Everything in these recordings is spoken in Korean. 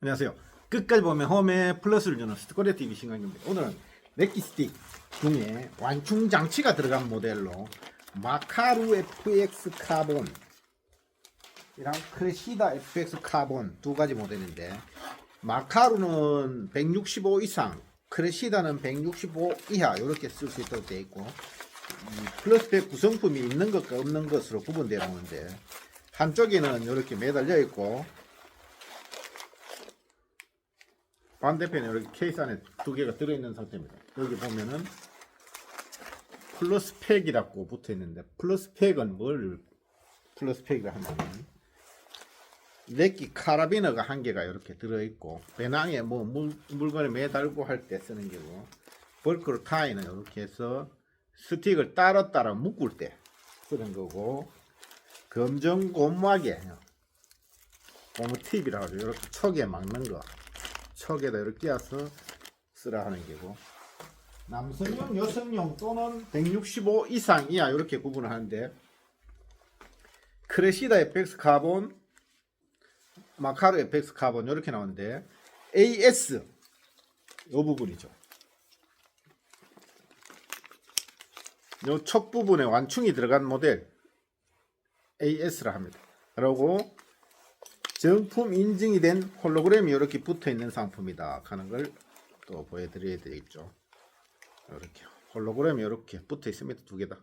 안녕하세요. 끝까지 보면 홈에 플러스를 주는 스코리아 TV 신강입니다. 오늘은 렉기 스틱 중에 완충 장치가 들어간 모델로 마카루 FX 카본 이랑 크레시다 FX 카본 두 가지 모델인데 마카루는 165 이상, 크레시다는 165 이하 이렇게 쓸 수 있도록 되어 있고 이 플러스백 구성품이 있는 것과 없는 것으로 구분되어 나오는데 한쪽에는 이렇게 매달려 있고 반대편에 이렇게 케이스 안에 두 개가 들어있는 상태입니다. 여기 보면은 플러스 팩이라고 붙어 있는데 플러스 팩은 뭘 플러스 팩이라 하냐면 렉기 카라비너가 한 개가 이렇게 들어있고 배낭에 뭐 물, 물건을 매달고 할 때 쓰는 게고 벌크로 타이는 이렇게 해서 스틱을 따로 따로 묶을 때 쓰는 거고 검정 고무하게 고무 팁이라고. 이렇게 척에 막는 거 척에다 이렇게 끼워서 쓰라 하는 게고 남성용, 여성용 또는 165 이상 이하 이렇게 구분을 하는데 크레시다 FX 카본, 마카르 FX 카본 이렇게 나오는데 AS 요 부분이죠. 요 척 부분에 완충이 들어간 모델 AS라 합니다. 그리고 정품 인증이 된 홀로그램이 이렇게 붙어 있는 상품이다 하는 걸 또 보여드려야 되겠죠. 이렇게 홀로그램이 이렇게 붙어 있습니다. 두 개다.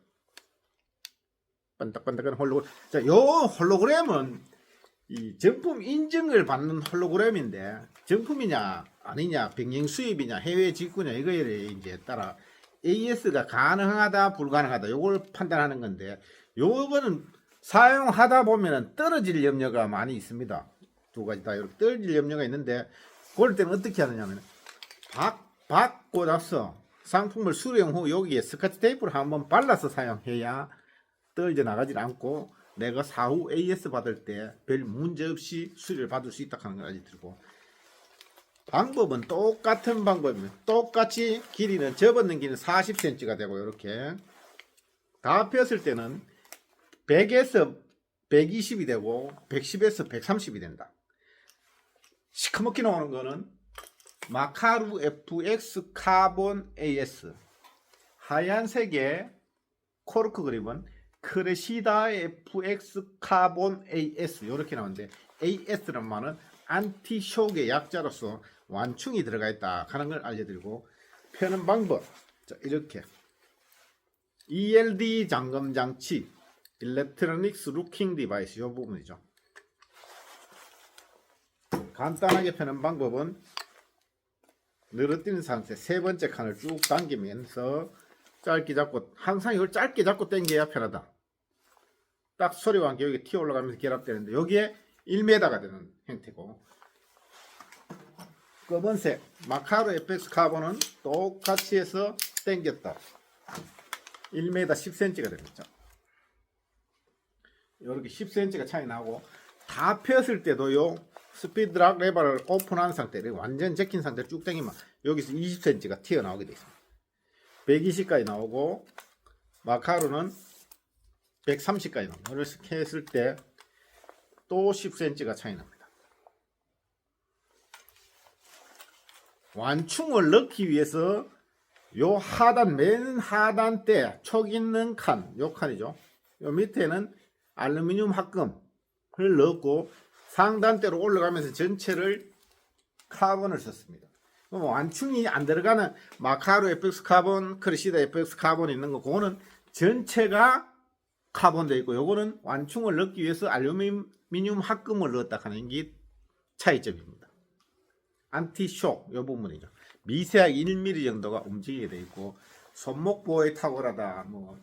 반딱반딱한 홀로그램. 자, 요 홀로그램은 이 정품 인증을 받는 홀로그램인데 정품이냐 아니냐 병행 수입이냐 해외 직구냐 이거에 이제 따라 AS가 가능하다 불가능하다 요걸 판단하는 건데 요거는 사용하다 보면은 떨어질 염려가 많이 있습니다. 두 가지 다 이렇게 떨어질 염려가 있는데 그럴 때는 어떻게 하느냐면 박, 받고 나서 상품을 수령 후 여기에 스카치 테이프를 한번 발라서 사용해야 떨어져 나가질 않고 내가 사후 AS 받을 때 별 문제 없이 수리를 받을 수 있다 하는 걸 알려드리고 방법은 똑같은 방법입니다. 똑같이 길이는 접었는 길이는 40cm가 되고 이렇게 다 폈을 때는 100에서 120이 되고 110에서 130이 된다. 시커멓게 나오는 거는 마카루 FX 카본 AS 하얀색의 코르크 그립은 크레시다 FX 카본 AS 이렇게 나오는데 AS라는 말은 안티쇼크의 약자로서 완충이 들어가 있다 하는 걸 알려드리고 펴는 방법. 자 이렇게. ELD 잠금 장치 일렉트로닉스 루킹 디바이스 이 부분이죠. 간단하게 펴는 방법은 늘어뜨린 상태 세 번째 칸을 쭉 당기면서 짧게 잡고 항상 이걸 짧게 잡고 당겨야 편하다. 딱 소리와 함께 여기 튀어 올라가면서 결합되는데 여기에 1m가 되는 형태고. 검은색 마카로 FX 카본은 똑같이 해서 당겼다. 1m 10cm가 되겠죠 이렇게 10cm가 차이 나고 다 폈을 때도 요 스피드 락 레버를 오픈한 상태를 완전 제낀 상태로 쭉 당기면 여기서 20cm가 튀어나오게 되어 있습니다. 120까지 나오고 마카로는 130까지 나옵니다. 이렇게 했을 때 또 10cm가 차이 납니다. 완충을 넣기 위해서 요 하단 맨 하단 때 촉 있는 칸, 요 칸이죠. 요 밑에는 알루미늄 합금을 넣고 상단대로 올라가면서 전체를 카본을 썼습니다. 완충이 안 들어가는 마카로 FX 카본, 크리시다 FX 카본 있는 거, 그거는 전체가 카본 되어 있고, 요거는 완충을 넣기 위해서 알루미늄 합금을 넣었다 하는 게 차이점입니다. 안티쇼 요 부분이죠. 미세하게 1mm 정도가 움직이게 돼 있고 손목 보호에 탁월하다 뭐이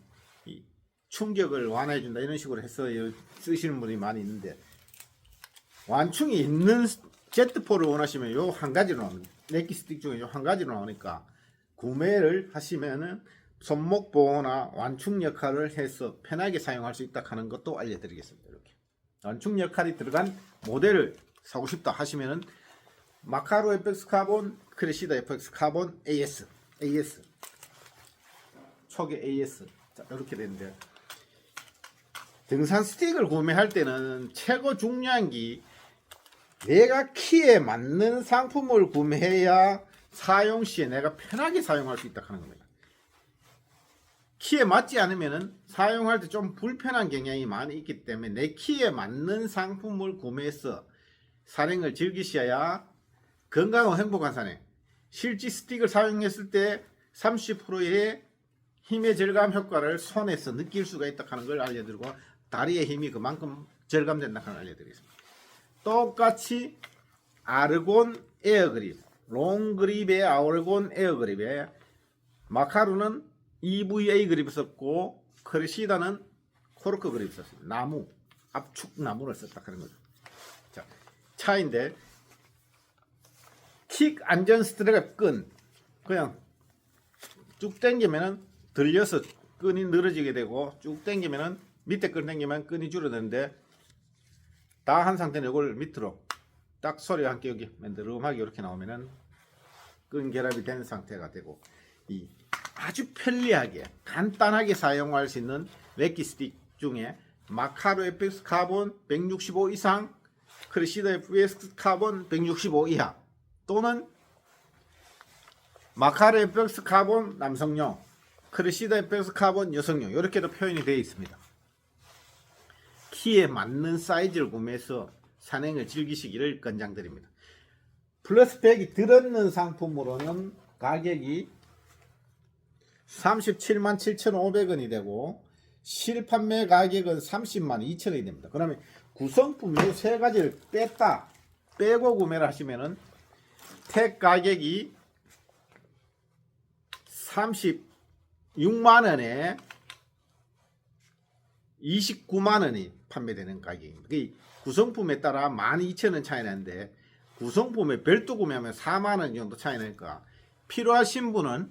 충격을 완화해 준다 이런 식으로 해서 쓰시는 분이 많이 있는데 완충이 있는 제트포를 원하시면 요 한 가지로 나옵니다. 렉기 스틱 중에 요 한 가지로 나오니까 구매를 하시면은 손목 보호나 완충 역할을 해서 편하게 사용할 수 있다 하는 것도 알려드리겠습니다. 이렇게 완충 역할이 들어간 모델을 사고 싶다 하시면은 마카로 FX 카본, 크레시다 FX 카본 AS, AS, 촉의 AS. 자, 이렇게 되는데 등산 스틱을 구매할 때는 최고 중요한 게 내가 키에 맞는 상품을 구매해야 사용 시에 내가 편하게 사용할 수 있다 하는 겁니다. 키에 맞지 않으면은 사용할 때 좀 불편한 경향이 많이 있기 때문에 내 키에 맞는 상품을 구매해서 산행을 즐기셔야 건강하고 행복한 산행. 실지 스틱을 사용했을 때 30%의 힘의 절감 효과를 손에서 느낄 수가 있다 하는 걸 알려드리고 다리의 힘이 그만큼 절감된다 하는 걸 알려드리겠습니다. 똑같이 아르곤 에어그립, 롱그립의 아르곤 에어그립에 마카루는 EVA 그립을 썼고 크레시다는 코르크 그립을 썼습니다. 나무, 압축 나무를 썼다 하는 거죠. 자, 차인데 킥 안전 스트랩 끈 그냥 쭉 당기면은 들려서 끈이 늘어지게 되고 쭉 당기면은 밑에 끈 당기면 끈이 줄어드는데 다 한 상태는 이걸 밑으로 딱 소리와 함께 여기 맨드름하게 이렇게 나오면은 끈 결합이 된 상태가 되고 이 아주 편리하게 간단하게 사용할 수 있는 웨키 스틱 중에 마카로 FX 카본 165 이상 크리시더 FX 카본 165 이하 또는 마카로 FX 카본 남성용 크리시더 FX 카본 여성용 이렇게도 표현이 되어 있습니다. 키에 맞는 사이즈를 구매해서 산행을 즐기시기를 권장드립니다. 플러스 팩이 들었는 상품으로는 가격이 37만 7,500원이 되고 실판매 가격은 30만 2천원이 됩니다. 그러면 구성품 이 세 가지를 뺐다 빼고 구매를 하시면은 택 가격이 36만 원에 29만 원이 판매되는 가격입니다. 그 구성품에 따라 12,000원 차이 나는데 구성품에 별도 구매하면 4만 원 정도 차이 나니까 필요하신 분은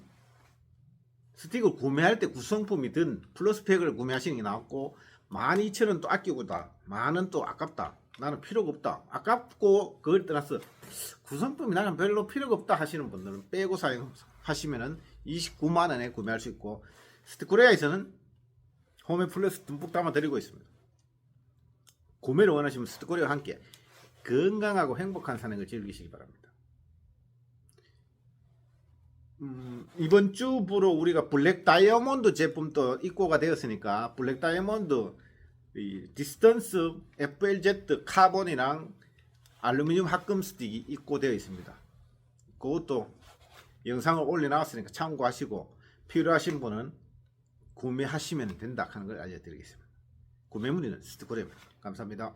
스틱을 구매할 때 구성품이 든 플러스 팩을 구매하시는 게 낫고 12,000원 또 아끼고다. 만원 또 아깝다. 나는 필요가 없다. 아깝고 그걸 떠나서 구성품이 나는 별로 필요가 없다 하시는 분들은 빼고 사용하시면은 29만 원에 구매할 수 있고 스티코리아에서는 홈에 플러스 듬뿍 담아 드리고 있습니다. 구매를 원하시면 스티코리아와 함께 건강하고 행복한 산행을 즐기시기 바랍니다. 음, 이번 주부로 우리가 블랙 다이아몬드 제품도 입고가 되었으니까 블랙 다이아몬드 이 디스턴스 FLZ 카본이랑 알루미늄 합금 스틱이 입고되어 있습니다. 그것도 영상을 올려놨으니까 참고하시고 필요하신 분은 구매하시면 된다 하는 걸 알려드리겠습니다. 구매 문의는 스티커 랩 감사합니다.